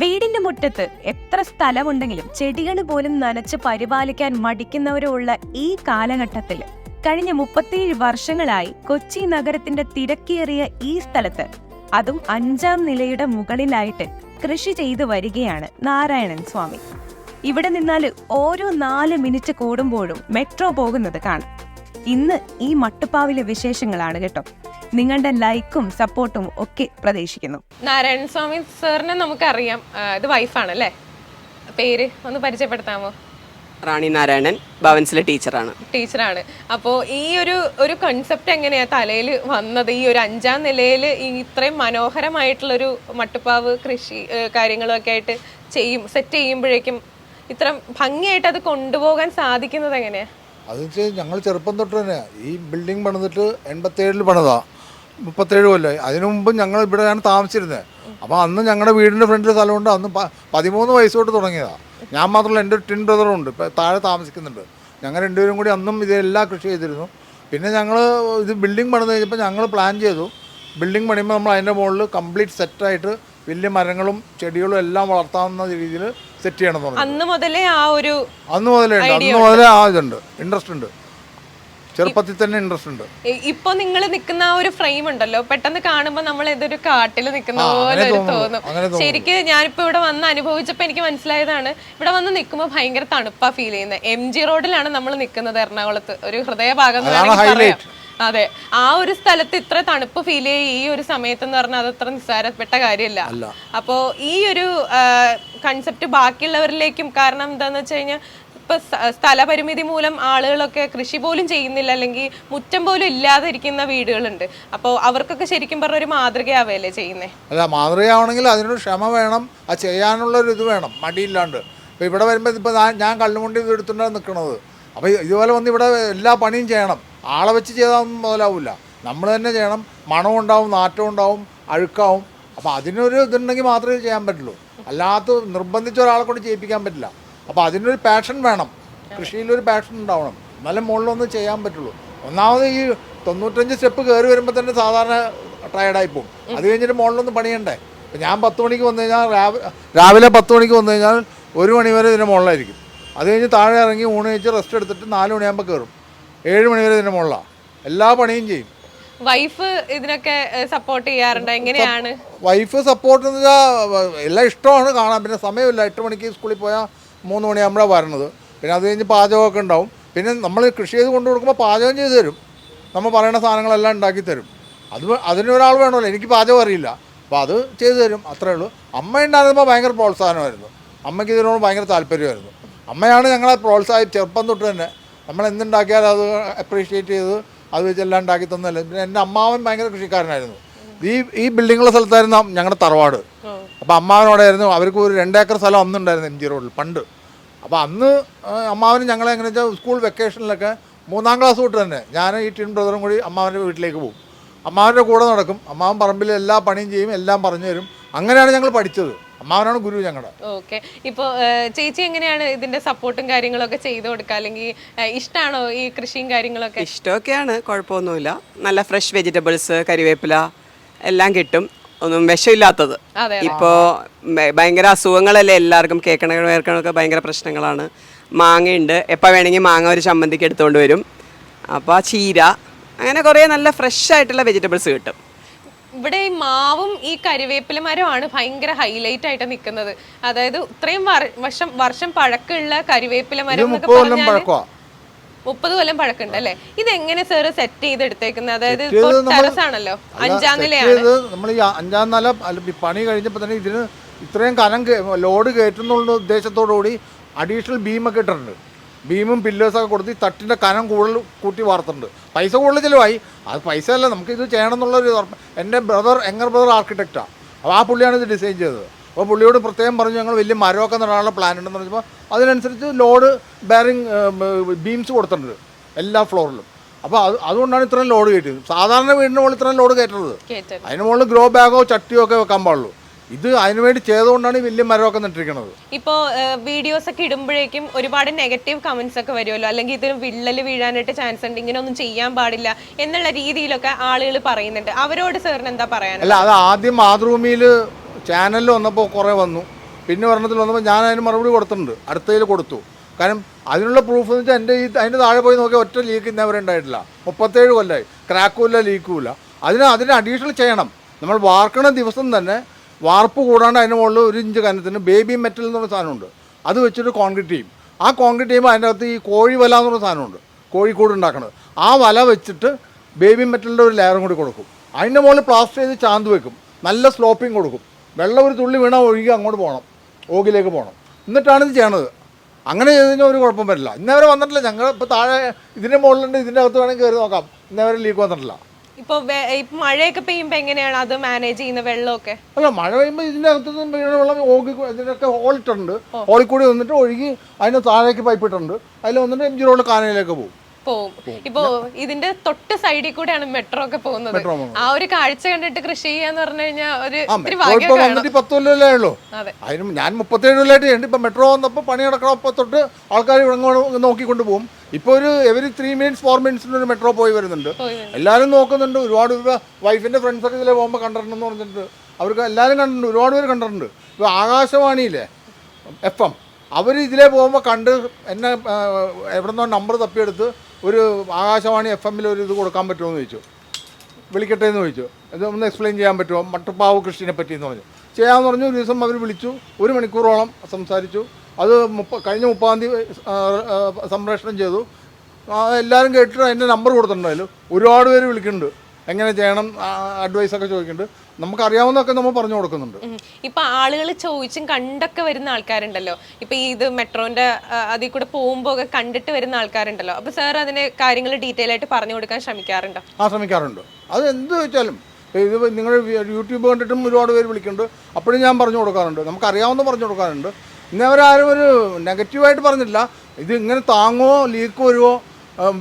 വീടിന്റെ മുറ്റത്ത് എത്ര സ്ഥലമുണ്ടെങ്കിലും ചെടികൾ പോലും നനച്ച് പരിപാലിക്കാൻ മടിക്കുന്നവരുള്ള ഈ കാലഘട്ടത്തിൽ കഴിഞ്ഞ മുപ്പത്തിയേഴ് വർഷങ്ങളായി കൊച്ചി നഗരത്തിന്റെ തിരക്കേറിയ ഈ സ്ഥലത്ത് അതും അഞ്ചാം നിലയുടെ മുകളിലായിട്ട് കൃഷി ചെയ്തു വരികയാണ് നാരായണൻ സ്വാമി. ഇവിടെ നിന്നാൽ ഓരോ നാല് മിനിറ്റ് കൂടുമ്പോഴും മെട്രോ പോകുന്നത് കാണാം. ഇന്ന് ഈ മട്ടുപ്പാവിലെ വിശേഷങ്ങളാണ് കേട്ടോ. നിങ്ങളുടെ ലൈക്കും സപ്പോർട്ടും ഒക്കെ പ്രതീക്ഷിക്കുന്നു. നാരായണ സ്വാമി സാറിനെ നമുക്കറിയാം. ഇത് വൈഫാണ് അല്ലേ പേര് ഒന്ന് പരിചയപ്പെടുത്താമോ? റാണി നാരായണൻ ഭവൻസിലെ ടീച്ചറാണ്. ടീച്ചറാണ്. അപ്പോൾ ഈ ഒരു ഒരു കൺസെപ്റ്റ് എങ്ങനെയാ തലയിൽ വന്നത്? ഈ ഒരു അഞ്ചാം നിലയിൽ ഈ ഇത്രയും മനോഹരമായിട്ടുള്ളൊരു മട്ടുപ്പാവ് കൃഷി കാര്യങ്ങളൊക്കെ കാര്യങ്ങളും ഒക്കെ ആയിട്ട് ചെയ്യും സെറ്റ് ചെയ്യുമ്പോഴേക്കും ഇത്ര ഭംഗിയായിട്ട് അത് കൊണ്ടുപോകാൻ സാധിക്കുന്നത് എങ്ങനെയാ? അത് വെച്ചാൽ ഞങ്ങൾ ചെറുപ്പം തൊട്ട് തന്നെ ഈ ബിൽഡിംഗ് പണിതിട്ട് എൺപത്തേഴിൽ പണിതാ. മുപ്പത്തേഴ് കൊല്ലമായി അതിനു മുമ്പ് ഞങ്ങൾ ഇവിടെയാണ് താമസിച്ചിരുന്നത് അപ്പോൾ അന്ന് ഞങ്ങളുടെ വീടിന്റെ ഫ്രണ്ടിൽ സ്ഥലമുണ്ട്. അന്ന് പതിമൂന്ന് വയസ്സ് തൊട്ട് തുടങ്ങിയതാണ് ഞാൻ മാത്രമല്ല എന്റെ ടിൻ ബ്രദറും ഉണ്ട്. ഇപ്പോൾ താഴെ താമസിക്കുന്നുണ്ട്. ഞങ്ങൾ രണ്ടുപേരും കൂടി അന്നും ഇതെല്ലാം കൃഷി ചെയ്തിരുന്നു. പിന്നെ ഞങ്ങൾ ഇത് ബിൽഡിംഗ് പണിത് കഴിഞ്ഞപ്പോൾ ഞങ്ങൾ പ്ലാൻ ചെയ്തു. ബിൽഡിംഗ് പണിയുമ്പോൾ നമ്മൾ അതിന്റെ മുകളിൽ കംപ്ലീറ്റ് സെറ്റായിട്ട് വലിയ മരങ്ങളും ചെടികളും എല്ലാം വളർത്താവുന്ന രീതിയിൽ സെറ്റ് ചെയ്യണം എന്ന് പറഞ്ഞു അന്ന് മുതലേ ആ ഒരു അന്ന് മുതലേ ഉണ്ട്. അന്ന് മുതലേ ആ ഇതുണ്ട്. ഇൻട്രസ്റ്റ് ഉണ്ട്. ചെറുപ്പത്തിൽ തന്നെ ഇൻട്രസ്റ്റ് ഉണ്ട്. ഇപ്പൊ നിങ്ങൾ നിൽക്കുന്ന ആ ഒരു ഫ്രെയിം ഉണ്ടല്ലോ. പെട്ടെന്ന് കാണുമ്പോൾ നമ്മൾ ഇതൊരു കാട്ടിൽ നിൽക്കുന്ന പോലെ ഒരു. തോന്നും. ശരിക്ക് ഞാനിപ്പോ ഇവിടെ വന്ന് അനുഭവിച്ചപ്പോ എനിക്ക് മനസ്സിലായതാണ്. ഇവിടെ വന്ന് നിൽക്കുമ്പോൾ ഭയങ്കര തണുപ്പാ ഫീൽ ചെയ്യുന്നത് എം ജി റോഡിലാണ് നമ്മൾ നിൽക്കുന്നത് എറണാകുളത്ത്. ഒരു ഹൃദയഭാഗം അതെ ആ ഒരു സ്ഥലത്ത് ഇത്ര തണുപ്പ് ഫീൽ ചെയ്യ ഈ ഒരു സമയത്ത് എന്ന് പറഞ്ഞാൽ അത് അത്ര നിസ്സാരപ്പെട്ട കാര്യമല്ല അപ്പോ ഈ ഒരു കൺസെപ്റ്റ് ബാക്കിയുള്ളവരിലേക്കും കാരണം എന്താന്ന് വെച്ച് കഴിഞ്ഞാൽ ഇപ്പൊ സ്ഥ- സ്ഥലപരിമിതി മൂലം ആളുകളൊക്കെ കൃഷി പോലും ചെയ്യുന്നില്ല അല്ലെങ്കിൽ മുറ്റം പോലും ഇല്ലാതെ ഇരിക്കുന്ന വീടുകളുണ്ട്. അപ്പോൾ അവർക്കൊക്കെ ശരിക്കും പറഞ്ഞ ഒരു മാതൃകയാവല്ലേ ചെയ്യുന്നേ? അല്ല മാതൃകയാവണമെങ്കിൽ അതിനൊരു ക്ഷമ വേണം ആ ചെയ്യാനുള്ള ഒരു ഇത് വേണം മടിയില്ലാണ്ട്. ഇപ്പോൾ ഇവിടെ വരുമ്പോൾ ഇപ്പോൾ ഞാൻ കള്ളുമുണ്ടി ഇത് എടുത്തുകൊണ്ടാണ് നിൽക്കണത് അപ്പോൾ ഇതുപോലെ വന്ന് ഇവിടെ എല്ലാ പണിയും ചെയ്യണം. ആളെ വെച്ച് ചെയ്താൽ മുതലാവില്ല നമ്മൾ തന്നെ ചെയ്യണം. മണം ഉണ്ടാവും നാറ്റം ഉണ്ടാവും അഴുക്കാവും. അപ്പോൾ അതിനൊരു ഇതുണ്ടെങ്കിൽ മാത്രമേ ചെയ്യാൻ പറ്റുള്ളൂ. അല്ലാത്ത നിർബന്ധിച്ച ഒരാളെ കൊണ്ട് ചെയ്യിപ്പിക്കാൻ പറ്റില്ല. അപ്പോൾ അതിനൊരു പാഷൻ വേണം. കൃഷിയിലൊരു പാഷൻ ഉണ്ടാവണം. എന്നാലും മുകളിലൊന്നും ചെയ്യാൻ പറ്റുള്ളൂ. ഒന്നാമത് ഈ തൊണ്ണൂറ്റഞ്ച് സ്റ്റെപ്പ് കയറി വരുമ്പോൾ തന്നെ സാധാരണ ടയർഡായി പോകും അത് കഴിഞ്ഞിട്ട് മുകളിലൊന്നും പണിയണ്ടേ? ഇപ്പം ഞാൻ പത്ത് മണിക്ക് വന്നു കഴിഞ്ഞാൽ രാവിലെ രാവിലെ പത്ത് മണിക്ക് വന്നു കഴിഞ്ഞാൽ ഒരു മണി വരെ ഇതിന്റെ മുകളിലായിരിക്കും. അത് കഴിഞ്ഞ് താഴെ ഇറങ്ങി ഊണ് കഴിച്ച് റെസ്റ്റ് എടുത്തിട്ട് നാല് മണിയാകുമ്പോൾ കയറും ഏഴ് മണി വരെ ഇതിന്റെ മുകളിലാണ് എല്ലാ പണിയും ചെയ്യും. വൈഫ് ഇതിനൊക്കെ സപ്പോർട്ട് ചെയ്യാറുണ്ട്? എങ്ങനെയാണ്? വൈഫ് സപ്പോർട്ട് എന്ന് വെച്ചാൽ എല്ലാം ഇഷ്ടമാണ് കാണാൻ. പിന്നെ സമയമില്ല. എട്ട് മണിക്ക് സ്കൂളിൽ പോയാൽ മൂന്ന് മണിയാകുമ്പോഴാണ് വരണത്. പിന്നെ അത് കഴിഞ്ഞ് പാചകമൊക്കെ ഉണ്ടാവും. പിന്നെ നമ്മൾ കൃഷി ചെയ്ത് കൊണ്ടു കൊടുക്കുമ്പോൾ പാചകം ചെയ്ത് തരും. നമ്മൾ പറയുന്ന സാധനങ്ങളെല്ലാം ഉണ്ടാക്കി തരും. അത് അതിനൊരാൾ വേണമല്ലോ. എനിക്ക് പാചകം അറിയില്ല. അപ്പോൾ അത് ചെയ്തു തരും. അത്രേ ഉള്ളൂ. അമ്മ ഉണ്ടായിരുന്നപ്പോൾ ഭയങ്കര പ്രോത്സാഹനമായിരുന്നു. അമ്മയ്ക്ക് ഇതിനോട് ഭയങ്കര താല്പര്യമായിരുന്നു. അമ്മയാണ് ഞങ്ങളെ പ്രോത്സാഹി ചെറുപ്പം തൊട്ട് തന്നെ. നമ്മൾ എന്തുണ്ടാക്കിയാലും അത് അപ്രീഷിയേറ്റ് ചെയ്ത് അത് വെച്ചെല്ലാം ഉണ്ടാക്കി തന്നല്ലേ. പിന്നെ എന്റെ അമ്മാവൻ ഭയങ്കര കൃഷിക്കാരനായിരുന്നു. ഈ ഈ ബിൽഡിങ്ങുള്ള സ്ഥലത്തായിരുന്നു ഞങ്ങളുടെ തറവാട്. അപ്പോൾ അമ്മാവനോടായിരുന്നു അവർക്ക് ഒരു രണ്ടേക്കർ സ്ഥലം അന്നുണ്ടായിരുന്നു എം ജി റോഡിൽ പണ്ട്. അപ്പോൾ അന്ന് അമ്മാവന് ഞങ്ങളെ എങ്ങനെ വെച്ചാൽ സ്കൂൾ വെക്കേഷനിലൊക്കെ മൂന്നാം ക്ലാസ് തൊട്ട് തന്നെ ഞാൻ ഈ ടീൻ ബ്രദറും കൂടി അമ്മാവന്റെ വീട്ടിലേക്ക് പോകും. അമ്മാവന്റെ കൂടെ നടക്കും. അമ്മാവൻ പറമ്പിൽ എല്ലാ പണിയും ചെയ്യും എല്ലാം പറഞ്ഞു തരും. അങ്ങനെയാണ് ഞങ്ങൾ പഠിച്ചത്. അമ്മാവനാണ് ഗുരു ഞങ്ങളുടെ ഓക്കെ. ഇപ്പൊ ചേച്ചി എങ്ങനെയാണ് ഇതിന്റെ സപ്പോർട്ടും കാര്യങ്ങളൊക്കെ ചെയ്തു കൊടുക്കുക അല്ലെങ്കിൽ ഇഷ്ടമാണോ ഈ കൃഷിയും കാര്യങ്ങളൊക്കെ? ഇഷ്ടമൊക്കെയാണ് കുഴപ്പമൊന്നുമില്ല നല്ല ഫ്രഷ് വെജിറ്റബിൾസ് കരിവേപ്പില എല്ലാം കിട്ടും. ഒന്നും വിഷമില്ലാത്തത്. ഇപ്പോ ഇപ്പോൾ ഭയങ്കര അസുഖങ്ങളല്ലേ എല്ലാവർക്കും? കേൾക്കണ കേൾക്കണമൊക്കെ ഭയങ്കര പ്രശ്നങ്ങളാണ്. മാങ്ങയുണ്ട്. എപ്പോൾ വേണമെങ്കിൽ മാങ്ങ ഒരു ചമ്മന്തിക്ക് എടുത്തുകൊണ്ട് വരും. അപ്പോൾ ചീര അങ്ങനെ കുറേ നല്ല ഫ്രഷ് ആയിട്ടുള്ള വെജിറ്റബിൾസ് കിട്ടും. ഇവിടെ ഈ മാവും ഈ കരിവേപ്പില മരമാണ് ഭയങ്കര ഹൈലൈറ്റ് ആയിട്ട് നിൽക്കുന്നത്. അതായത് ഇത്രയും വർ- വർഷം വർഷം പഴക്കമുള്ള കരിവേപ്പില മരം എന്നൊക്കെ മുപ്പത് കൊല്ലം പഴക്കുണ്ട് അല്ലെ ഇത് എങ്ങനെ സാറ് സെറ്റ് ചെയ്ത് എടുത്തേക്കുന്നത് അതായത് ടെറസ് ആണല്ലോ അഞ്ചാം നിലയാണ്. നമ്മൾ ഈ അഞ്ചാം നില പണി കഴിഞ്ഞപ്പോൾ തന്നെ ഇതിന് ഇത്രയും കനം ലോഡ് കയറ്റുന്നുള്ള ഉദ്ദേശത്തോടു കൂടി അഡീഷണൽ ബീമൊക്കെ ഇട്ടിട്ടുണ്ട്. ബീമും പില്ലേഴ്സൊക്കെ കൊടുത്ത് ഈ തട്ടിന്റെ കനം കൂടുതൽ കൂട്ടി വാർത്തുണ്ട് പൈസ കൂടുതൽ ചിലവായി. അത് പൈസ അല്ല നമുക്ക് ഇത് ചെയ്യണം എന്നുള്ളൊരു എന്റെ ബ്രദർ എങ്ങർ ബ്രദർ ആർക്കിടെക്റ്റാണ് അപ്പോൾ ആ പുള്ളിയാണ് ഇത് ഡിസൈൻ ചെയ്തത്. അപ്പോൾ പുള്ളിയോട് പ്രത്യേകം പറഞ്ഞു ഞങ്ങൾ വലിയ മരമൊക്കെ നടാനുള്ള പ്ലാൻ ഉണ്ടെന്ന് പറഞ്ഞപ്പോൾ അതിനനുസരിച്ച് ലോഡ് ബാരിങ് ബീംസ് കൊടുത്തിട്ടുണ്ട് എല്ലാ ഫ്ലോറിലും. അപ്പോൾ അത് അതുകൊണ്ടാണ് ഇത്രയും ലോഡ് കയറ്റിയത്. സാധാരണ വീടിന്റെ മുകളിൽ ഇത്രയും ലോഡ് കയറ്റുന്നത് അതിന് മുകളിൽ ഗ്രോ ബാഗോ ചട്ടിയോ ഒക്കെ വെക്കാൻ പാടുള്ളൂ. ഇത് അതിനുവേണ്ടി ചെയ്തുകൊണ്ടാണ് വലിയ മരമൊക്കെ നട്ടിരിക്കുന്നത് ഇപ്പോ വീഡിയോസ് ഒക്കെ ഇടുമ്പോഴേക്കും ഒരുപാട് നെഗറ്റീവ് കമന്റ്സ് ഒക്കെ വരുമല്ലോ? അല്ലെങ്കിൽ ഇതിന് വിള്ളൽ വീഴാനായിട്ട് ചാൻസ് ഉണ്ട് ഇങ്ങനെ ഒന്നും ചെയ്യാൻ പാടില്ല എന്നുള്ള രീതിയിലൊക്കെ ആളുകൾ പറയുന്നുണ്ട്. അവരോട് സാറിന് എന്താ പറയാൻ അല്ല അത് ആദ്യം മാതൃഭൂമിയിൽ ചാനലിൽ വന്നപ്പോൾ കുറേ വന്നു. പിന്നെ ഒരെണ്ണത്തിൽ വന്നപ്പോൾ ഞാൻ അതിന് മറുപടി കൊടുത്തിട്ടുണ്ട്. അടുത്തതിൽ കൊടുത്തു. കാരണം അതിനുള്ള പ്രൂഫ് എന്ന് വെച്ചാൽ എന്റെ ഈ അതിന്റെ താഴെ പോയി നോക്കിയാൽ ഒറ്റ ലീക്ക് ഇന്നവരെ ഉണ്ടായിട്ടില്ല. മുപ്പത്തേഴ് കൊല്ലമായി ക്രാക്കുമില്ല ലീക്കുമില്ല അതിന് അതിന് അഡീഷണൽ ചെയ്യണം. നമ്മൾ വാർക്കണ ദിവസം തന്നെ വാർപ്പ് കൂടാണ്ട് അതിന് മുകളിൽ ഒരു ഇഞ്ച് കനത്തിന് ബേബി മെറ്റൽ എന്ന് പറഞ്ഞ സാധനമുണ്ട്. അത് വെച്ചിട്ട് കോൺക്രീറ്റ് ചെയ്യും. ആ കോൺക്രീറ്റ് ചെയ്യുമ്പോൾ അതിന്റെ അകത്ത് ഈ കോഴി വല എന്ന് പറഞ്ഞ സാധനമുണ്ട്. കോഴിക്കൂട് ഉണ്ടാക്കുന്നത് ആ വല വെച്ചിട്ട് ബേബി മെറ്റലിന്റെ ഒരു ലെയറും കൂടി കൊടുക്കും. അതിന്റെ മുകളിൽ പ്ലാസ്റ്റർ ചെയ്ത് ചാന്ത് വെക്കും. നല്ല സ്ലോപ്പിംഗ് കൊടുക്കും. വെള്ളം ഒരു തുള്ളി വീണാൽ ഒഴുകി അങ്ങോട്ട് പോകണം. ഓഗിലേക്ക് പോകണം. എന്നിട്ടാണ് ഇത് ചെയ്യണത്. അങ്ങനെ ചെയ്ത് കഴിഞ്ഞാൽ ഒരു കുഴപ്പം വരില്ല. ഇന്നേവരെ വന്നിട്ടില്ല. ഞങ്ങൾ ഇപ്പോൾ താഴെ ഇതിന്റെ മുകളിലുണ്ട്. ഇതിന്റെ അകത്ത് വേണമെങ്കിൽ കയറി നോക്കാം. ഇന്നേവരെ ലീക്ക് വന്നിട്ടില്ല. ഇപ്പൊ വെ- മഴയൊക്കെ പെയ്യുമ്പോ എങ്ങനെയാണ് അത് മാനേജ് ചെയ്യുന്ന വെള്ളമൊക്കെ? അല്ല മഴ പെയ്യുമ്പോൾ ഇതിന്റെ അകത്ത് വീണ വെള്ളം ഓകി ഇതിനൊക്കെ ഹോളിട്ടുണ്ട് ഹോളിൽ കൂടി വന്നിട്ട് ഒഴുകി അതിന് താഴേക്ക് പൈപ്പ് ഇട്ടിട്ടുണ്ട്. അതിൽ വന്നിട്ട് എം ജി റോഡ് കാനയിലേക്ക് പോകും. പോവും. ഇപ്പൊ ഇതിന്റെ തൊട്ട് സൈഡിൽ കൂടെയാണ് മെട്രോ ഒക്കെ പോകുന്നത്. ആ ഒരു കാഴ്ച കണ്ടിട്ട് കൃഷി ചെയ്യാന്ന് പറഞ്ഞു കഴിഞ്ഞാൽ ഒരു വന്നിട്ട് പത്ത് കൊല്ലമല്ലേ ഉള്ളൂ. അതിന് ഞാൻ മുപ്പത്തേഴ് കൊല്ലമായിട്ട് ഇപ്പൊ മെട്രോ വന്നപ്പോൾ പണി നടക്കണപ്പോ തൊട്ട് ആൾക്കാർ ഇവിടെ നോക്കിക്കൊണ്ട് പോകും ഇപ്പോൾ ഒരു എവരി ത്രീ മിനിറ്റ്സ് ഫോർ മിനിറ്റ്സിന് ഒരു മെട്രോ പോയി വരുന്നുണ്ട്. എല്ലാവരും നോക്കുന്നുണ്ട്. ഒരുപാട് വൈഫിന്റെ ഫ്രണ്ട്സ് ഒക്കെ ഇതിലെ പോകുമ്പോൾ കണ്ടിട്ടുണ്ടെന്ന് പറഞ്ഞിട്ട് അവർക്ക് എല്ലാവരും കണ്ടിട്ടുണ്ട്. ഒരുപാട് പേര് കണ്ടിട്ടുണ്ട്. ഇപ്പോൾ ആകാശവാണിയില്ലേ എഫ് എം. അവർ ഇതിലേ പോകുമ്പോൾ കണ്ട് എന്നെ എവിടെ നിന്നോ നമ്പർ തപ്പിയെടുത്ത് ഒരു ആകാശവാണി എഫ് എമ്മിൽ ഒരു ഇത് കൊടുക്കാൻ പറ്റുമോ എന്ന് ചോദിച്ചു. വിളിക്കട്ടെ എന്ന് ചോദിച്ചു. അത് ഒന്ന് എക്സ്പ്ലെയിൻ ചെയ്യാൻ പറ്റുമോ? മട്ടുപ്പാവ് കൃഷിനെ പറ്റി എന്ന് പറഞ്ഞു. ചെയ്യാമെന്ന് പറഞ്ഞു. ഒരു ദിവസം അവർ വിളിച്ചു. ഒരു മണിക്കൂറോളം സംസാരിച്ചു. അത് മുപ്പ കഴിഞ്ഞ മുപ്പതാം തീയതി സംപ്രേഷണം ചെയ്തു. എല്ലാവരും കേട്ടിട്ട് എന്റെ നമ്പർ കൊടുത്തിട്ടുണ്ടായാലും ഒരുപാട് പേര് വിളിക്കുന്നുണ്ട്. എങ്ങനെ ചെയ്യണം അഡ്വൈസ് ഒക്കെ നമുക്കറിയാവുന്നതൊക്കെ നമ്മൾ പറഞ്ഞു കൊടുക്കുന്നുണ്ട്. ഇപ്പൊ ആളുകൾ ചോദിച്ചും കണ്ടൊക്കെ വരുന്ന ആൾക്കാരുണ്ടല്ലോ. ഇപ്പൊ ഈ ഇത് മെട്രോന്റെ അതിൽ കൂടെ പോകുമ്പോ ഒക്കെ കണ്ടിട്ട് വരുന്ന ആൾക്കാരുണ്ടല്ലോ. അപ്പൊ സാർ അതിന് കാര്യങ്ങൾ ഡീറ്റെയിൽ ആയിട്ട് പറഞ്ഞു കൊടുക്കാൻ ശ്രമിക്കാറുണ്ടോ? ആ ശ്രമിക്കാറുണ്ട്. അത് എന്ത് ചോദിച്ചാലും ഇത് നിങ്ങൾ യൂട്യൂബ് കണ്ടിട്ടും ഒരുപാട് പേര് വിളിക്കുന്നുണ്ട്. അപ്പോഴും ഞാൻ പറഞ്ഞു കൊടുക്കാറുണ്ട്. നമുക്കറിയാവുന്ന പറഞ്ഞു കൊടുക്കാറുണ്ട്. ഇന്നവരാരും ഒരു നെഗറ്റീവായിട്ട് പറഞ്ഞില്ല ഇത് ഇങ്ങനെ താങ്ങോ ലീക്ക് വരുമോ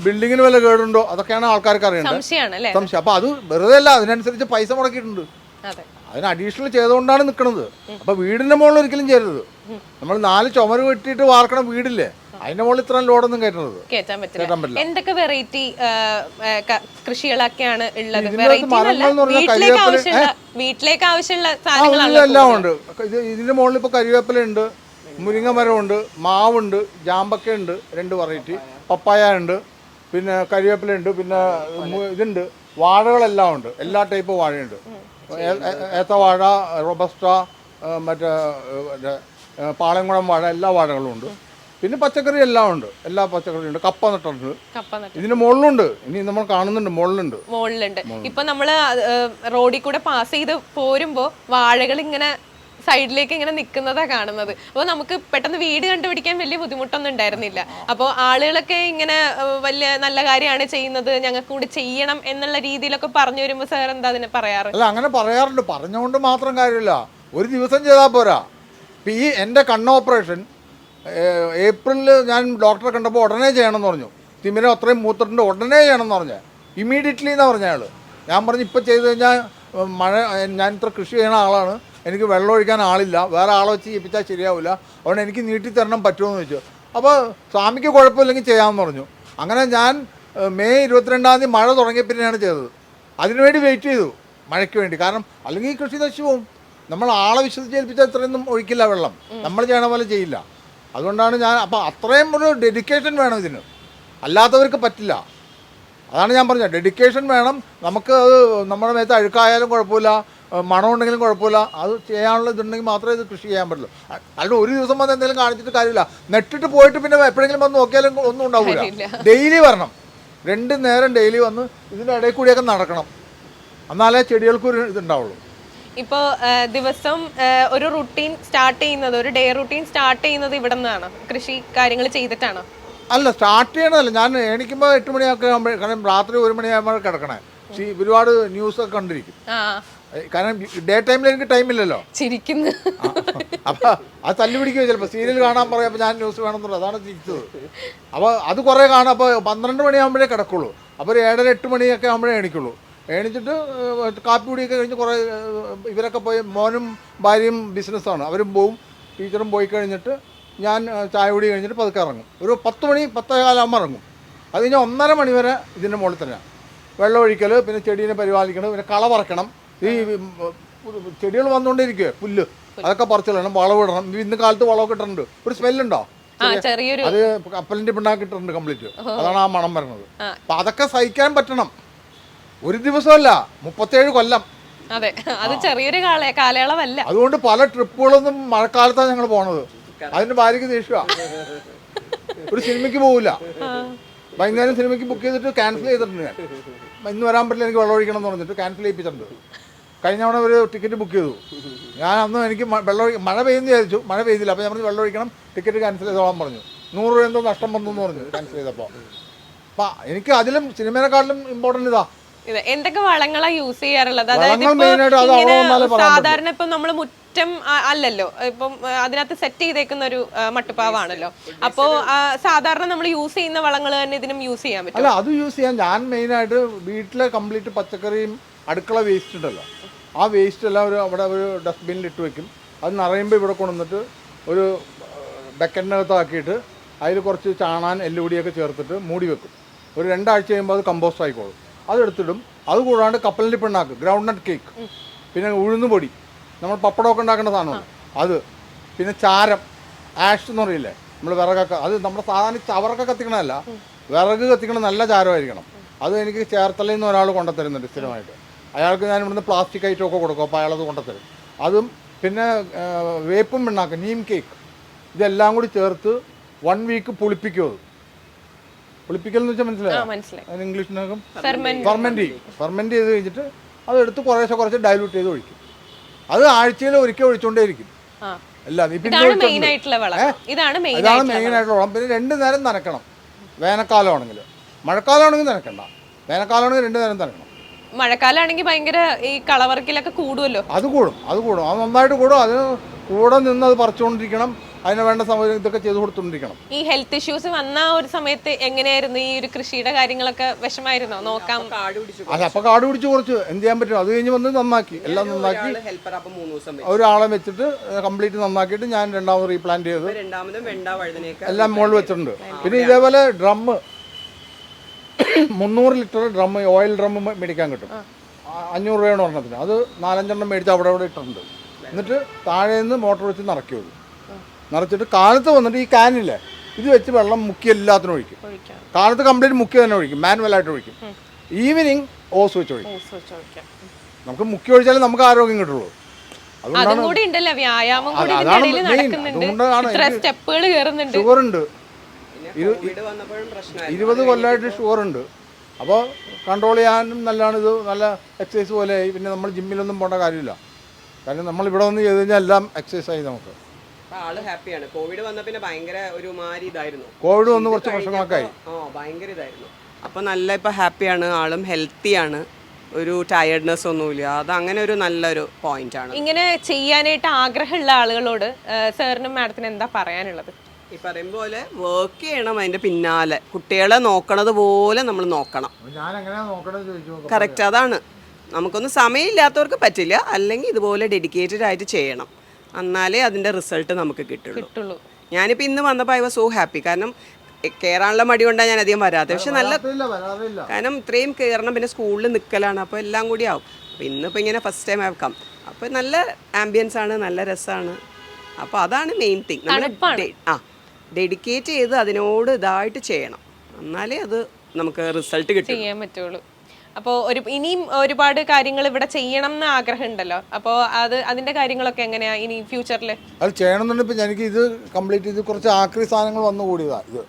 ബിൽഡിങ്ങിന് വല്ല കേടുണ്ടോ അതൊക്കെയാണ് ആൾക്കാർക്ക് അറിയേണ്ടത്. സംശയം. അപ്പോൾ അത് വെറുതെ അല്ല അതിനനുസരിച്ച് പൈസ മുടക്കിയിട്ടുണ്ട്. അതിന് അഡീഷണൽ ചെയ്തുകൊണ്ടാണ് നിൽക്കുന്നത് അപ്പൊ വീടിന്റെ മുകളിൽ ഒരിക്കലും ചെയ്യരുത്. നമ്മൾ നാല് ചുമര് വെട്ടിയിട്ട് വാർക്കണ വീടില്ലേ? അതിന്റെ മുകളിൽ ഇത്രയും ലോഡൊന്നും കയറ്റുന്നത് പറ്റില്ല. എന്തൊക്കെ വെറൈറ്റി കൃഷികളൊക്കെയാണ് ഉള്ളത്? വീട്ടിലേക്ക് ആവശ്യമുള്ള എല്ലാം ഉണ്ട്. ഇത് ഇതിന്റെ മുകളിൽ ഇപ്പൊ കരിവേപ്പില ഉണ്ട് മുരിങ്ങ മരമുണ്ട് മാവുണ്ട് ജാമ്പക്കയുണ്ട് രണ്ട് വെറൈറ്റി പപ്പായ ഉണ്ട് പിന്നെ കരിവേപ്പില ഉണ്ട് പിന്നെ ഇതുണ്ട്. വാഴകളെല്ലാം ഉണ്ട്. എല്ലാ ടൈപ്പ് വാഴയുണ്ട്. ഏത്തവാഴ റൊബസ്റ്റ മറ്റേ പാളയംകുളം വാഴ എല്ലാ വാഴകളും ഉണ്ട്. പിന്നെ പച്ചക്കറി എല്ലാം ഉണ്ട്. എല്ലാ പച്ചക്കറിയും ഉണ്ട്. കപ്പ നട്ടിട്ടുണ്ട്. ഇതിന്റെ മുകളിലുണ്ട്. ഇനി നമ്മൾ കാണുന്നുണ്ട്. മുകളിലുണ്ട്. മുകളിലുണ്ട്. ഇപ്പൊ നമ്മൾ റോഡിൽ കൂടെ പാസ് ചെയ്ത് പോരുമ്പോ വാഴകൾ ഇങ്ങനെ സൈഡിലേക്ക് ഇങ്ങനെ നിൽക്കുന്നതാ കാണുന്നത്. അപ്പോൾ നമുക്ക് പെട്ടെന്ന് വീട് കണ്ടുപിടിക്കാൻ വലിയ ബുദ്ധിമുട്ടൊന്നും ഉണ്ടായിരുന്നില്ല. അപ്പോൾ ആളുകളൊക്കെ ഇങ്ങനെ വലിയ നല്ല കാര്യമാണ് ചെയ്യുന്നത് ഞങ്ങൾക്ക് കൂടി ചെയ്യണം എന്നുള്ള രീതിയിലൊക്കെ പറഞ്ഞു വരുമ്പോൾ സാർ എന്താ അതിനെ പറയാറ്? അല്ല അങ്ങനെ പറയാറുണ്ട്. പറഞ്ഞുകൊണ്ട് മാത്രം കാര്യമില്ല. ഒരു ദിവസം ചെയ്താൽ പോരാ. ഇപ്പം ഈ എന്റെ കണ്ണ് ഓപ്പറേഷൻ ഏപ്രിലിൽ ഞാൻ ഡോക്ടറെ കണ്ടപ്പോൾ ഉടനെ ചെയ്യണമെന്ന് പറഞ്ഞു. തിമിരം അത്രയും മൂത്തിട്ടുണ്ട് ഉടനെ ചെയ്യണമെന്ന് പറഞ്ഞു. ഇമ്മീഡിയറ്റ്ലി എന്നാണ് പറഞ്ഞ അയാൾ ഞാൻ പറഞ്ഞു ഇപ്പം ചെയ്ത് കഴിഞ്ഞാൽ മഴ ഞാൻ ഇത്ര കൃഷി ചെയ്യുന്ന ആളാണ്. എനിക്ക് വെള്ളം ഒഴിക്കാൻ ആളില്ല. വേറെ ആളെ വെച്ച് ചെയ്യിപ്പിച്ചാൽ ശരിയാവില്ല അതുകൊണ്ട് എനിക്ക് നീട്ടി തരണം പറ്റുമോ എന്ന് ചോദിച്ചു. അപ്പോൾ സ്വാമിക്ക് കുഴപ്പമില്ലെങ്കിൽ ചെയ്യാമെന്ന് പറഞ്ഞു. അങ്ങനെ ഞാൻ മെയ് ഇരുപത്തിരണ്ടാം തീയതി മഴ തുടങ്ങിയ പിന്നെയാണ് ചെയ്തത്. അതിനുവേണ്ടി വെയിറ്റ് ചെയ്തു മഴയ്ക്ക് വേണ്ടി. കാരണം അല്ലെങ്കിൽ ഈ കൃഷി നശിച്ചു പോകും നമ്മൾ ആളെ വിശ്വസിച്ച് ഏൽപ്പിച്ചാൽ ഇത്രയൊന്നും ഒഴിക്കില്ല വെള്ളം. നമ്മൾ ചെയ്യണ പോലെ ചെയ്യില്ല. അതുകൊണ്ടാണ് ഞാൻ അപ്പോൾ അത്രയും ഒരു ഡെഡിക്കേഷൻ വേണം ഇതിന്. അല്ലാത്തവർക്ക് പറ്റില്ല. അതാണ് ഞാൻ പറഞ്ഞത്. ഡെഡിക്കേഷൻ വേണം. നമുക്ക് അത് നമ്മുടെ മേത്ത് അഴുക്കായാലും കുഴപ്പമില്ല. ഏഹ് മണം ഉണ്ടെങ്കിലും കുഴപ്പമില്ല. അത് ചെയ്യാനുള്ള ഇതുണ്ടെങ്കിൽ മാത്രമേ ഇത് കൃഷി ചെയ്യാൻ പറ്റുള്ളൂ. അല്ലാണ്ട് ഒരു ദിവസം വന്ന് എന്തെങ്കിലും കാണിച്ചിട്ട് കാര്യമില്ല. നെട്ടിട്ട് പോയിട്ട് പിന്നെ എപ്പോഴെങ്കിലും വന്ന് നോക്കിയാലും ഒന്നും ഉണ്ടാവില്ല ഡെയിലി വരണം. രണ്ട് നേരം ഡെയിലി വന്ന് ഇതിന്റെ ഇടയിൽ കൂടിയൊക്കെ നടക്കണം. എന്നാലേ ചെടികൾക്ക് ഒരു ഇതുണ്ടാവുള്ളൂ. ഇപ്പോൾ ദിവസം ഒരു റുട്ടീൻ സ്റ്റാർട്ട് ചെയ്യുന്നത് ഒരു ഡേ റുട്ടീൻ സ്റ്റാർട്ട് ചെയ്യുന്നത് ഇവിടെ നിന്നാണ് കൃഷി കാര്യങ്ങൾ ചെയ്തിട്ടാണോ? അല്ല സ്റ്റാർട്ട് ചെയ്യണതല്ല. ഞാൻ എണീക്കുമ്പോൾ എട്ട് മണിയൊക്കെ കാരണം രാത്രി ഒരു മണിയാകുമ്പോൾ കിടക്കണേ. ഒരുപാട് ന്യൂസ് ഒരുപാട് ന്യൂസൊക്കെ കണ്ടിരിക്കും. കാരണം ഡേ ടൈമിൽ എനിക്ക് ടൈമില്ലല്ലോ ചിരിക്കുന്നു. അപ്പൊ അത് തല്ലു പിടിക്കുക ചിലപ്പോൾ സീരിയൽ കാണാൻ പറയുമ്പോൾ ഞാൻ ന്യൂസ് വേണമെന്നുള്ളത് അതാണ് ചിരിച്ചത്. അപ്പോൾ അത് കുറേ കാണാം. അപ്പോൾ പന്ത്രണ്ട് മണിയാകുമ്പോഴേ കിടക്കുള്ളൂ. അപ്പോൾ ഒരു ഏഴര എട്ട് മണിയൊക്കെ ആകുമ്പോഴേ എണിക്കുള്ളൂ. എണിച്ചിട്ട് കാപ്പി കുടിയൊക്കെ കഴിഞ്ഞ് കുറേ ഇവരൊക്കെ പോയി മോനും ഭാര്യയും ബിസിനസ്സാണ് അവരും പോവും. ടീച്ചറും പോയി കഴിഞ്ഞിട്ട് ഞാൻ ചായ കുടി കഴിഞ്ഞിട്ട് പതുക്കെ ഇറങ്ങും. ഒരു പത്ത് മണി പത്തേ കാലാകുമ്പോൾ ഇറങ്ങും. അത് കഴിഞ്ഞാൽ ഒന്നര മണി വരെ ഇതിന്റെ മുകളിൽ തന്നെ വെള്ളം ഒഴിക്കൽ പിന്നെ ചെടീനെ പരിപാലിക്കണം പിന്നെ കള പറിക്കണം ഈ ചെടികൾ വന്നുകൊണ്ടിരിക്കുക പുല്ല്. അതൊക്കെ പറിച്ചിടണം വളവിടണം ഇന്ന് കാലത്ത് വളമൊക്കെ ഇട്ടിട്ടുണ്ട്. ഒരു സ്മെല്ലുണ്ടോ? അത് കപ്പലിന്റെ പിണ്ണാക്ക് ഇട്ടിട്ടുണ്ട് കംപ്ലീറ്റ്. അതാണ് ആ മണം വരുന്നത്. അപ്പൊ അതൊക്കെ സഹിക്കാൻ പറ്റണം. ഒരു ദിവസമല്ല മുപ്പത്തേഴ് കൊല്ലം. അതെ അത് ചെറിയൊരു കാലയളവല്ല. അതുകൊണ്ട് പല ട്രിപ്പുകളൊന്നും മഴക്കാലത്താണ് ഞങ്ങൾ പോണത്. അതിന്റെ ഭാര്യക്ക് ദേഷ്യ. ഒരു സിനിമയ്ക്ക് പോകില്ല വൈകുന്നേരം സിനിമയ്ക്ക് ബുക്ക് ചെയ്തിട്ട് ക്യാൻസൽ ചെയ്തിട്ടുണ്ട് ഞാൻ. ഇന്ന് വരാൻ പറ്റില്ല എനിക്ക് വെള്ളം ഒഴിക്കണം എന്ന് പറഞ്ഞിട്ട് ക്യാൻസൽ ചെയ്യിപ്പിച്ചിട്ടുണ്ട്. കഴിഞ്ഞ തവണ ഒരു ടിക്കറ്റ് ബുക്ക് ചെയ്തു. ഞാൻ അന്ന് എനിക്ക് വെള്ളം ഒഴി- മഴ പെയ്യുന്ന വിചാരിച്ചു. മഴ പെയ്തില്ല. അപ്പോൾ ഞാൻ പറഞ്ഞു വെള്ളം ഒഴിക്കണം ടിക്കറ്റ് ക്യാൻസൽ ചെയ്തോളാൻ പറഞ്ഞു. നൂറ് രൂപ എന്തോ നഷ്ടം വന്നു എന്ന് പറഞ്ഞു ക്യാൻസൽ ചെയ്തപ്പോൾ അപ്പം എനിക്ക് അതിലും സിനിമയെക്കാട്ടിലും ഇമ്പോർട്ടന്റ് ഇതാ. എന്തൊക്കെ വളങ്ങളാണ് യൂസ് ചെയ്യാറുള്ളത്? സാധാരണ ഇപ്പം നമ്മൾ ആ, അല്ലല്ലോ. ഇപ്പം അതിനകത്ത് സെറ്റ് ചെയ്തേക്കുന്ന ഒരു മട്ടുപ്പാവാണല്ലോ. അപ്പോ സാധാരണ നമ്മൾ യൂസ് ചെയ്യുന്ന വളങ്ങൾ തന്നെ ഇതിനും യൂസ് ചെയ്യാൻ പറ്റും. അല്ല അത് യൂസ് ചെയ്യാൻ ഞാൻ മെയിൻ ആയിട്ട് വീട്ടിലെ കംപ്ലീറ്റ് പച്ചക്കറിയും അടുക്കള വേസ്റ്റ് ഉണ്ടല്ലോ ആ വേസ്റ്റ് എല്ലാം ഒരു അവിടെ ഒരു ഡസ്റ്റ്ബിന്നിൽ ഇട്ട് വെക്കും. അത് നിറയുമ്പോൾ ഇവിടെ കൊണ്ടുവന്നിട്ട് ഒരു ബക്കറ്റിനകത്താക്കിയിട്ട് അതിൽ കുറച്ച് ചാണാൻ എല്ലുപൊടിയൊക്കെ ചേർത്തിട്ട് മൂടി വെക്കും. ഒരു രണ്ടാഴ്ച കഴിയുമ്പോൾ അത് കമ്പോസ്റ്റ് ആയിക്കോളും. അതെടുത്തിടും അത് കൂടാണ്ട് കപ്പലിന്റെ പിണ്ണാക്ക് ഗ്രൗണ്ട് നട്ട് കേക്ക് പിന്നെ ഉഴുന്ന് പൊടി നമ്മൾ പപ്പടമൊക്കെ ഉണ്ടാക്കേണ്ട സാധനമാണ്. അത്. പിന്നെ ചാരം. ആഷ് എന്ന് പറയില്ലേ? നമ്മൾ വിറകൊക്കെ അത് നമ്മുടെ സാധാരണ ചവറൊക്കെ കത്തിക്കണമല്ല വിറക് കത്തിക്കണ നല്ല ചാരമായിരിക്കണം. അത് എനിക്ക് ചേർത്തലയിൽ നിന്ന് ഒരാൾ കൊണ്ടുത്തരുന്നുണ്ട് സ്ഥിരമായിട്ട്. അയാൾക്ക് ഞാൻ ഇവിടുന്ന് പ്ലാസ്റ്റിക് ഐറ്റം ഒക്കെ കൊടുക്കും അപ്പോൾ അയാളത് കൊണ്ടുത്തരും. അതും പിന്നെ വേപ്പും പിണ്ണാക്കും നീം കേക്ക് ഇതെല്ലാം കൂടി ചേർത്ത് വൺ വീക്ക് പുളിപ്പിക്കും അത്. പുളിപ്പിക്കൽ എന്ന് വെച്ചാൽ മനസ്സിലായി? ഇംഗ്ലീഷിനകം. ഫെർമെന്റ് ചെയ്യും ഫെർമെന്റ് ചെയ്ത് കഴിഞ്ഞിട്ട് അത് എടുത്ത് കുറേശ്ശെ കുറച്ച് ഡൈലൂട്ട് ചെയ്ത് ഒഴിക്കും. അത് ആഴ്ചയിൽ ഒരിക്കൽ ഒഴിച്ചുകൊണ്ടേയിരിക്കും അല്ല എല്ലാം ഇതാണ് മെയിൻ ആയിട്ടുള്ള വളം. ഇതാണ് മെയിൻ ആയിട്ടുള്ള വളം. പിന്നെ രണ്ട് നേരം നനക്കണം. വേനൽക്കാലമാണെങ്കിൽ. മഴക്കാലമാണെങ്കിൽ നനക്കണ്ട. വേനൽക്കാലമാണെങ്കിൽ രണ്ട് നേരം നനക്കണം. മഴക്കാലാണെങ്കിൽ ഭയങ്കര ഈ കളവർക്കിലൊക്കെ കൂടുമല്ലോ അത് കൂടും. അത് കൂടും. അത് നന്നായിട്ട് കൂടും. അത് കൂടെ നിന്ന് അത് പറിച്ചുകൊണ്ടിരിക്കണം. അതിന് വേണ്ട സമയം ഇതൊക്കെ ചെയ്തു കൊടുത്തോണ്ടിരിക്കണം. ഈ ഹെൽത്ത് ഇഷ്യൂസ് വന്ന ആ ഒരു സമയത്ത് എങ്ങനെയായിരുന്നു ഈ ഒരു കൃഷിയുടെ കാര്യങ്ങളൊക്കെ വിഷമായിരുന്നോ? നോക്കാം. കാട് അപ്പൊ കാട് പിടിച്ച് കുറച്ച്. എന്ത് ചെയ്യാൻ പറ്റും? അത് കഴിഞ്ഞ് വന്ന് നന്നാക്കി. എല്ലാം നന്നാക്കി. ഹെൽപ്പർ അപ്പം മൂന്ന് ദിവസം വരും. ഒരാളെ വെച്ചിട്ട് കംപ്ലീറ്റ് നന്നാക്കിയിട്ട് ഞാൻ രണ്ടാമത് റീപ്ലാന്റ് ചെയ്ത്. രണ്ടാമതും വെണ്ട വഴുതനയൊക്കെ എല്ലാം മോൾ വെച്ചിട്ടുണ്ട്. പിന്നെ ഇതേപോലെ ഡ്രമ്മ് മുന്നൂറ് ലിറ്റർ ഡ്രമ്മ് ഓയിൽ ഡ്രമ്മ് മേടിക്കാൻ കിട്ടും. അഞ്ഞൂറ് രൂപയാണ് ഒരെണ്ണത്തിന്. അത് നാലഞ്ചെണ്ണം മേടിച്ച് അവിടെ അവിടെ ഇട്ടിട്ടുണ്ട്. എന്നിട്ട് താഴെ നിന്ന് മോട്ടോർ വെച്ച് നിറയ്ക്കുള്ളൂ. നിറച്ചിട്ട് കാലത്ത് വന്നിട്ട് ഈ കാനില്ലേ? ഇത് വെച്ച് വെള്ളം മുക്കി എല്ലാത്തിനും ഒഴിക്കും. കാലത്ത് കംപ്ലീറ്റ് മുക്കി തന്നെ ഒഴിക്കും. മാനുവലായിട്ട് ഒഴിക്കും. ഈവനിങ് ഓസ് വെച്ച് ഒഴിക്കും. നമുക്ക് മുക്കി ഒഴിച്ചാലേ നമുക്ക് ആരോഗ്യം കിട്ടുള്ളൂ. അതും അതുകൊണ്ടാണ് വ്യായാമം ഷുഗർ ഉണ്ട് ഇരുപത് കൊല്ലമായിട്ട് ഷുഗർ ഉണ്ട് അപ്പോൾ കൺട്രോൾ ചെയ്യാനും നല്ലതാണ്. ഇത് നല്ല എക്സസൈസ് പോലെ ആയി. പിന്നെ നമ്മൾ ജിമ്മിലൊന്നും പോകേണ്ട കാര്യമില്ല. കാരണം നമ്മൾ ഇവിടെ വന്ന് ചെയ്ത് കഴിഞ്ഞാൽ എല്ലാം എക്സസൈസ് ആയി നമുക്ക്. ആൾ ഹാപ്പിയാണ്. കോവിഡ് വന്ന പിന്നെ ഭയങ്കര ഒരു മാരി ഇതായിരുന്നു. കോവിഡ് വന്ന് കുറച്ച് വർഷങ്ങളൊക്കെ ആ ഭയങ്കര ഇതായിരുന്നു. അപ്പൊ നല്ല ഇപ്പൊ ഹാപ്പിയാണ് ആളും ഹെൽത്തിയാണ് ഒരു ടയർഡ്നെസ് ഒന്നുമില്ല. അത് അങ്ങനെ ഒരു നല്ലൊരു പോയിന്റ് ആണ്. ഇങ്ങനെ ചെയ്യാനായിട്ട് ആഗ്രഹമുള്ള ആളുകളോട് സാറിനും മാഡത്തിന് എന്താ പറയാനുള്ളത്? ഈ പറയും പോലെ വർക്ക് ചെയ്യണം അതിന്റെ പിന്നാലെ. കുട്ടികളെ നോക്കണത് പോലെ നമ്മൾ നോക്കണം. ഞാൻ എങ്ങനെയാണ് നോക്കണമെന്ന് ചോദിച്ചു കറക്റ്റ് അതാണ്. നമുക്കൊന്നും സമയമില്ലാത്തവർക്ക് പറ്റില്ല. അല്ലെങ്കിൽ ഇതുപോലെ ഡെഡിക്കേറ്റഡ് ആയിട്ട് ചെയ്യണം. എന്നാലേ അതിന്റെ റിസൾട്ട് നമുക്ക് കിട്ടുള്ളൂ. കിട്ടുള്ളൂ. ഞാനിപ്പോൾ ഇന്ന് വന്നപ്പോൾ ഐ വാസ് സോ ഹാപ്പി കാരണം കയറാനുള്ള മടി കൊണ്ടാണ് ഞാൻ അധികം വരാത്തത്. പക്ഷെ നല്ല കാരണം ഇത്രയും കയറണം പിന്നെ സ്കൂളിൽ നിൽക്കലാണ് അപ്പോൾ എല്ലാം കൂടി ആവും. അപ്പോൾ ഇന്നിപ്പോൾ ഇങ്ങനെ ഫസ്റ്റ് ടൈം ആക്കാം അപ്പോൾ നല്ല ആംബിയൻസ് ആണ് നല്ല രസമാണ് അപ്പോൾ അതാണ് മെയിൻ തിങ് നമ്മൾ ആ ഡെഡിക്കേറ്റ് ചെയ്ത് അതിനോട് ഇതായിട്ട് ചെയ്യണം. എന്നാലേ അത് നമുക്ക് റിസൾട്ട് കിട്ടും ചെയ്യാൻ പറ്റുള്ളൂ. അപ്പോൾ ഒരു ഇനിയും ഒരുപാട് കാര്യങ്ങൾ ഇവിടെ ചെയ്യണം എന്ന് ആഗ്രഹം ഉണ്ടല്ലോ അപ്പോൾ അത് അതിന്റെ കാര്യങ്ങളൊക്കെ എങ്ങനെയാ ഇനി ഫ്യൂച്ചറിൽ അത് ചെയ്യണമെന്നുണ്ടെങ്കിൽ ഇപ്പം എനിക്ക് ഇത് കംപ്ലീറ്റ് ചെയ്ത് കുറച്ച് ആക്രി സാധനങ്ങൾ വന്നു കൂടിയതാ. ഇത്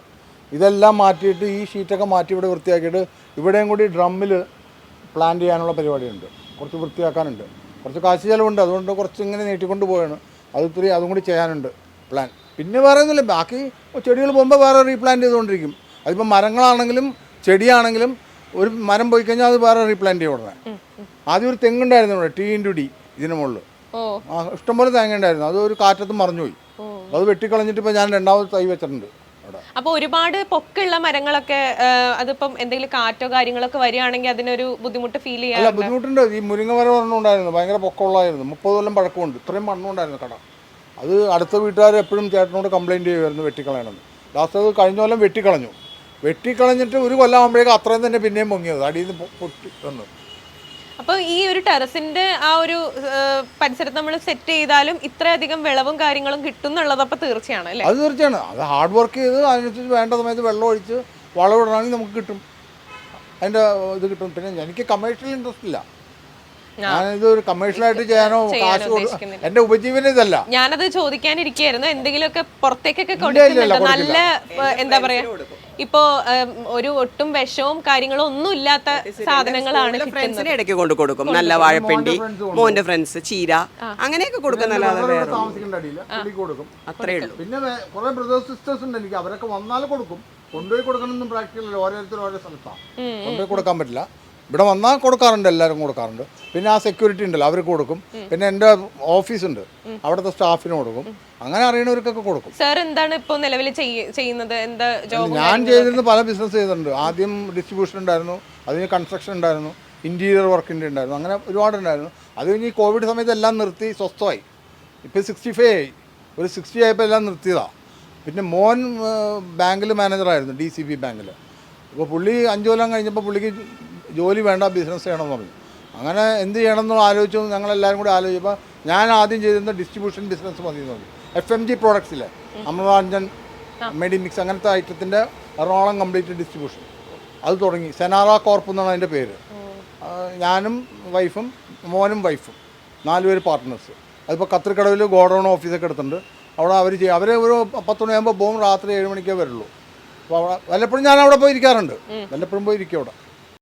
ഇതെല്ലാം മാറ്റിയിട്ട് ഈ ഷീറ്റൊക്കെ മാറ്റി ഇവിടെ വൃത്തിയാക്കിയിട്ട് ഇവിടെയും കൂടി ഡ്രമ്മിൽ പ്ലാൻ ചെയ്യാനുള്ള പരിപാടിയുണ്ട്. കുറച്ച് വൃത്തിയാക്കാനുണ്ട്. കുറച്ച് കാശ് ചിലവുണ്ട്. അതുകൊണ്ട് കുറച്ച് ഇങ്ങനെ നീട്ടിക്കൊണ്ട് പോവാണ് അത് ഇത്തിരി അതും കൂടി ചെയ്യാനുണ്ട് പ്ലാൻ പിന്നെ വേറെ ഒന്നുമില്ല. ബാക്കി ചെടികൾ പോകുമ്പോൾ വേറെ റീപ്ലാന്റ് ചെയ്തുകൊണ്ടിരിക്കും. അതിപ്പോൾ മരങ്ങളാണെങ്കിലും ചെടിയാണെങ്കിലും ഒരു മരം പോയി കഴിഞ്ഞാൽ അത് വേറെ റീപ്ലാന്റ് ചെയ്യും ഉടനെ. ആദ്യം ഒരു തെങ്ങുണ്ടായിരുന്നു ഇവിടെ ടി ഇന്റു ഡി ഇതിന് മുകളിൽ ആ ഇഷ്ടംപോലെ തേങ്ങ ഉണ്ടായിരുന്നു. അത് ഒരു കാറ്റത്ത് മറിഞ്ഞുപോയി. അത് വെട്ടിക്കളഞ്ഞിട്ട് ഇപ്പോൾ ഞാൻ രണ്ടാമത് തൈ വെച്ചിട്ടുണ്ട് അപ്പൊ അപ്പോൾ ഒരുപാട് പൊക്കുള്ള മരങ്ങളൊക്കെ അതിപ്പം എന്തെങ്കിലും കാറ്റോ കാര്യങ്ങളൊക്കെ വരികയാണെങ്കിൽ അതിനൊരു ബുദ്ധിമുട്ട് ഫീൽ അല്ല ചെയ്യാറുണ്ട് ബുദ്ധിമുട്ടുണ്ട്. ഈ മുരിങ്ങ മരം ഒരെണ്ണം ഉണ്ടായിരുന്നു ഭയങ്കര പൊക്കമുള്ളതായിരുന്നു. മുപ്പത് കൊല്ലം പഴക്കമുണ്ട്. ഇത്രയും മണ്ണുണ്ടായിരുന്നു കട. അത് അടുത്ത വീട്ടുകാർ എപ്പോഴും ചേട്ടനോട് കംപ്ലൈന്റ് ചെയ്യുമായിരുന്നു വെട്ടിക്കളയണമെന്ന്. ലാസ്റ്റ് അത് കഴിഞ്ഞ കൊല്ലം വെട്ടിക്കളഞ്ഞു. വെട്ടിക്കളഞ്ഞിട്ട് ഒരു കൊല്ലാകുമ്പോഴേക്കും അത്രയും തന്നെ പിന്നെയും പൊങ്ങിയത്. അടിയിൽ നിന്ന് പൊട്ടി വന്നു. അപ്പൊ ഈ ഒരു ടെറസിന്റെ ആ ഒരു പരിസരത്ത് നമ്മൾ സെറ്റ് ചെയ്താലും ഇത്രയധികം വിളവും കാര്യങ്ങളും കിട്ടും എന്നുള്ളത് അപ്പൊ തീർച്ചയാണ് അല്ലേ? അത് തീർച്ചയാണ്. അത് ഹാർഡ് വർക്ക് ചെയ്ത് അതിനനുസരിച്ച് വേണ്ട സമയത്ത് വെള്ളം ഒഴിച്ച് വളമിടണമെങ്കിൽ നമുക്ക് കിട്ടും. അതിന്റെ ഇത് കിട്ടും. പിന്നെ എനിക്ക് കമേഴ്ഷ്യൽ ഇൻട്രസ്റ്റ് ഇല്ല. ഞാനിത് ഒരു കമേഴ്ഷ്യലായിട്ട് ചെയ്യാനോ കാശ് എന്റെ ഉപജീവനം ഇതല്ല. ഞാനത് ചോദിക്കാനിരിക്കുന്നു എന്തെങ്കിലുമൊക്കെ പുറത്തേക്കൊക്കെ കൊടുക്കുന്നുണ്ട്. നല്ല എന്താ പറയാ? ഇപ്പോ ഒരു ഒട്ടും വിഷവും കാര്യങ്ങളും ഒന്നും ഇല്ലാത്ത സാധനങ്ങളാണ് ഫ്രണ്ട്സിന് ഇടയ്ക്ക് കൊണ്ട് കൊടുക്കും. നല്ല വാഴപ്പിണ്ടി മോന്റെ ഫ്രണ്ട്സ് ചീര അങ്ങനെയൊക്കെ കൊടുക്കും അത്രേ ഉള്ളൂ. പിന്നെ വേ- കുറെ ബ്രദേഴ്സ് സിസ്റ്റേഴ്സ് ഉണ്ട് എനിക്ക്. അവരൊക്കെ കൊടുക്കും. കൊണ്ടുപോയി കൊടുക്കണമെന്നും പ്രാക്ടിക്കൽ ഓരോരുത്തരും ഓരോ സ്ഥലത്താണ് കൊണ്ടുപോയി കൊടുക്കാൻ പറ്റില്ല. ഇവിടെ വന്നാൽ കൊടുക്കാറുണ്ട് എല്ലാവരും കൊടുക്കാറുണ്ട്. പിന്നെ ആ സെക്യൂരിറ്റി ഉണ്ടല്ലോ അവർക്ക് കൊടുക്കും. പിന്നെ എന്റെ ഓഫീസുണ്ട് അവിടുത്തെ സ്റ്റാഫിന് കൊടുക്കും. അങ്ങനെ അറിയണവർക്കൊക്കെ കൊടുക്കും. സാർ എന്താണ് ഇപ്പോൾ നിലവിൽ ചെയ്യുന്നത്? എന്താ ജോബ് ഞാൻ ചെയ്തിരുന്ന പല ബിസിനസ് ചെയ്തിട്ടുണ്ട്. ആദ്യം ഡിസ്ട്രിബ്യൂഷൻ ഉണ്ടായിരുന്നു അതിന് കൺസ്ട്രക്ഷൻ ഉണ്ടായിരുന്നു ഇന്റീരിയർ വർക്കിന്റെ ഉണ്ടായിരുന്നു അങ്ങനെ ഒരുപാടുണ്ടായിരുന്നു അത് കഴിഞ്ഞ് ഈ കോവിഡ് സമയത്ത് എല്ലാം നിർത്തി സ്വസ്ഥമായി. ഇപ്പോൾ സിക്സ്റ്റി ഫൈവ് ആയി. ഒരു സിക്സ്റ്റി ആയപ്പോൾ എല്ലാം നിർത്തിയതാണ് പിന്നെ മോൻ ബാങ്കിൽ മാനേജറായിരുന്നു ഡി സി ബി ബാങ്കിൽ അപ്പോൾ പുള്ളി അഞ്ച് കൊല്ലം കഴിഞ്ഞപ്പോൾ പുള്ളിക്ക് ജോലി വേണ്ട ബിസിനസ് ചെയ്യണമെന്ന് പറഞ്ഞു. അങ്ങനെ എന്ത് ചെയ്യണമെന്ന് ആലോചിച്ചു ഞങ്ങളെല്ലാവരും കൂടി ആലോചിച്ചപ്പോൾ ഞാൻ ആദ്യം ചെയ്തിരുന്ന ഡിസ്ട്രിബ്യൂഷൻ ബിസിനസ് മതി എന്ന് പറഞ്ഞു എഫ് എം ജി പ്രോഡക്ട്സിലെ അമൃതാഞ്ജൻ മെഡിമിക്സ് അങ്ങനത്തെ ഐറ്റത്തിന്റെ എറണാകുളം കംപ്ലീറ്റ് ഡിസ്ട്രിബ്യൂഷൻ അത് തുടങ്ങി. സെനാറ കോർപ്പ് എന്നാണ് അതിന്റെ പേര്. ഞാനും വൈഫും മോനും വൈഫും നാലുപേര് പാർട്ട്നേഴ്സ് അതിപ്പോൾ കത്തിരിക്കടവിൽ ഗോഡൗൺ ഓഫീസൊക്കെ എടുത്തിട്ടുണ്ട്. അവിടെ അവർ ചെയ്യും. അവർ ഒരു പത്ത് മണിയാകുമ്പോൾ പോകും രാത്രി ഏഴ് മണിക്കേ വരുള്ളൂ. അപ്പോൾ അവിടെ വല്ലപ്പോഴും ഞാൻ അവിടെ പോയി ഇരിക്കാറുണ്ട്. വല്ലപ്പോഴും പോയി ഇരിക്കും അവിടെ.